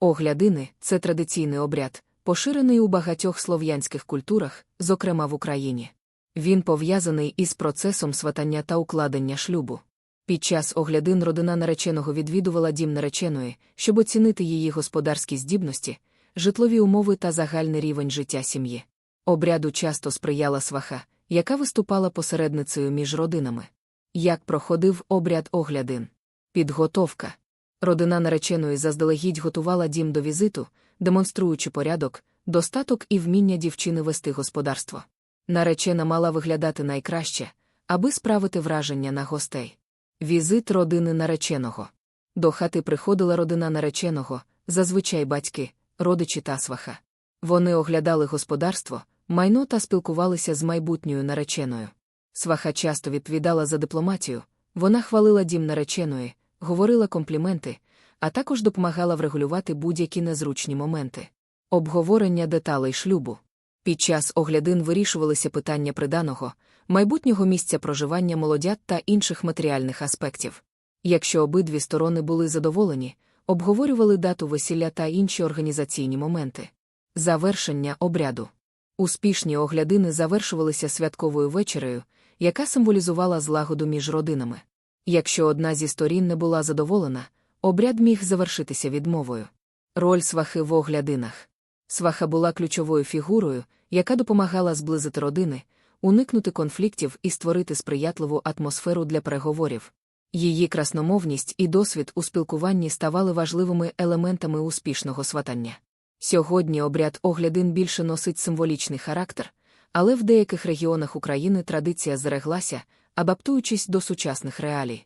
Оглядини це традиційний обряд, поширений у багатьох слов'янських культурах, зокрема в Україні. Він пов'язаний із процесом сватання та укладення шлюбу. Під час оглядин родина нареченого відвідувала дім нареченої, щоб оцінити її господарські здібності, житлові умови та загальний рівень життя сім'ї. Обряду часто сприяла сваха, яка виступала посередницею між родинами. Як проходив обряд оглядин? Підготовка. Родина нареченої заздалегідь готувала дім до візиту, демонструючи порядок, достаток і вміння дівчини вести господарство. Наречена мала виглядати найкраще, аби справити враження на гостей. Візит родини нареченого. До хати приходила родина нареченого, зазвичай батьки, родичі та сваха. Вони оглядали господарство, майно та спілкувалися з майбутньою нареченою. Сваха часто відповідала за дипломатію, вона хвалила дім нареченої, говорила компліменти, а також допомагала врегулювати будь-які незручні моменти. Обговорення деталей шлюбу. Під час оглядин вирішувалися питання приданого, майбутнього місця проживання молодят та інших матеріальних аспектів. Якщо обидві сторони були задоволені, обговорювали дату весілля та інші організаційні моменти. Завершення обряду. Успішні оглядини завершувалися святковою вечерею, яка символізувала злагоду між родинами. Якщо одна зі сторін не була задоволена, обряд міг завершитися відмовою. Роль свахи в оглядинах. Сваха була ключовою фігурою, яка допомагала зблизити родини, уникнути конфліктів і створити сприятливу атмосферу для переговорів. Її красномовність і досвід у спілкуванні ставали важливими елементами успішного сватання. Сьогодні обряд оглядин більше носить символічний характер, але в деяких регіонах України традиція зареглася, адаптуючись до сучасних реалій.